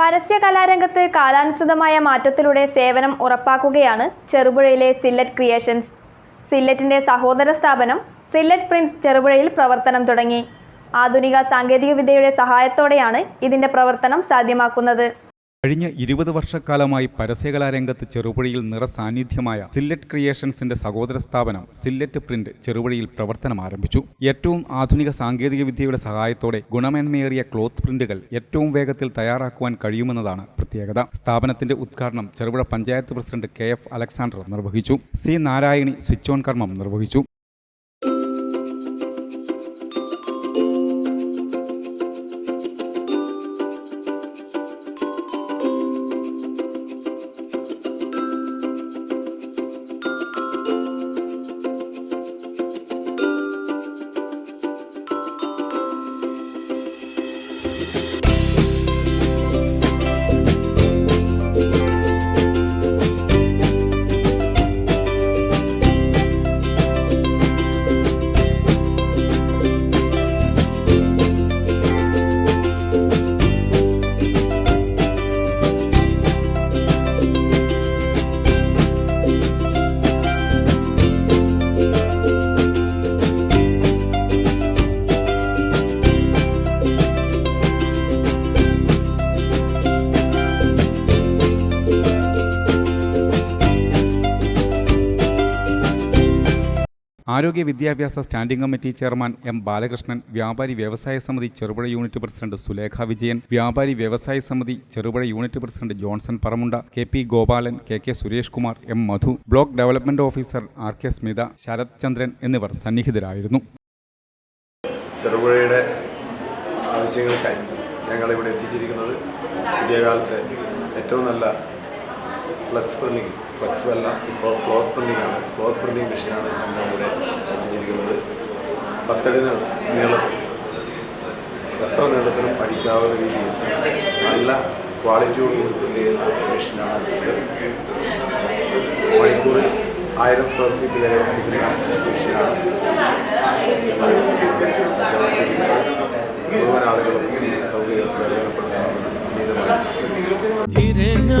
പരസ്യ കലാരംഗത്ത് കാലാനുസൃതമായ മാറ്റത്തിലൂടെ സേവനം ഉറപ്പാക്കുകയാണ് ചെറുപുഴയിലെ സില്ലറ്റ് ക്രിയേഷൻസ്. സില്ലറ്റിന്റെ സഹോദര സ്ഥാപനം സില്ലറ്റ് പ്രിൻസ് ചെറുപുഴയിൽ പ്രവർത്തനം തുടങ്ങി. ആധുനിക സാങ്കേതികവിദ്യയുടെ സഹായത്തോടെയാണ് ഇതിന്റെ പ്രവർത്തനം സാധ്യമാക്കുന്നത്. കഴിഞ്ഞ ഇരുപത് വർഷക്കാലമായി പരസ്യകലാരംഗത്ത് ചെറുപുഴയിൽ നിറസാന്നിധ്യമായ സില്ലറ്റ് ക്രിയേഷൻസിന്റെ സഹോദര സ്ഥാപനം സില്ലറ്റ് പ്രിന്റ് ചെറുപുഴയിൽ പ്രവർത്തനം ആരംഭിച്ചു. ഏറ്റവും ആധുനിക സാങ്കേതിക വിദ്യയുടെ സഹായത്തോടെ ഗുണമേന്മയേറിയ ക്ലോത്ത് പ്രിന്റുകൾ ഏറ്റവും വേഗത്തിൽ തയ്യാറാക്കുവാൻ കഴിയുമെന്നതാണ് പ്രത്യേകത. സ്ഥാപനത്തിന്റെ ഉദ്ഘാടനം Cherupuzha panchayat president K F Alexander നിർവഹിച്ചു. സി നാരായണി സ്വിച്ച് ഓൺ കർമ്മം നിർവഹിച്ചു. ആരോഗ്യ വിദ്യാഭ്യാസ standing committee chairman M Balakrishnan വ്യാപാരി വ്യവസായ സമിതി ചെറുപുഴ യൂണിറ്റ് പ്രസിഡന്റ് സുലേഖ വിജയൻ വ്യാപാരി വ്യവസായ സമിതി Cherupuzha unit president Johnson Paramunda K P Gopalan K K Suresh Kumar M Madhu block development officer R K Smitha Sarath Chandran എന്നിവർ സന്നിഹിതരായിരുന്നു. ചെറുപുഴയുടെ ആവശ്യങ്ങൾക്കായി ഞങ്ങളിവിടെ എത്തിച്ചിരിക്കുന്നത് പുതിയ കാലത്തെ ഏറ്റവും നല്ല ഫ്ലക്സ് ഫ്ലക്സ് അല്ല. ഇപ്പോൾ ക്ലോത്ത് പ്രിന്റിംഗ് ആണ്. ക്ലോത്ത് പ്രിന്റിംഗ് മെഷീനാണ് ഞങ്ങളിവിടെ എത്തിച്ചിരിക്കുന്നത്. പത്തടി നീളത്തിൽ. എത്ര നീളത്തിലും പഠിക്കാവുന്ന രീതിയിൽ നല്ല ക്വാളിറ്റിയോടുകൂടി പ്രിന്റ് ചെയ്യുന്ന മെഷീനാണ് മണിക്കൂറിൽ ആയിരം സ്ക്വയർ ഫീറ്റ് വരെ അടിക്കുന്ന മെഷീനാണ് സജ്ജമാക്കിയിരിക്കുന്നത് മുഴുവൻ ആളുകളും ഈ സൗകര്യം പ്രയോജനപ്പെടുത്തണമെന്ന്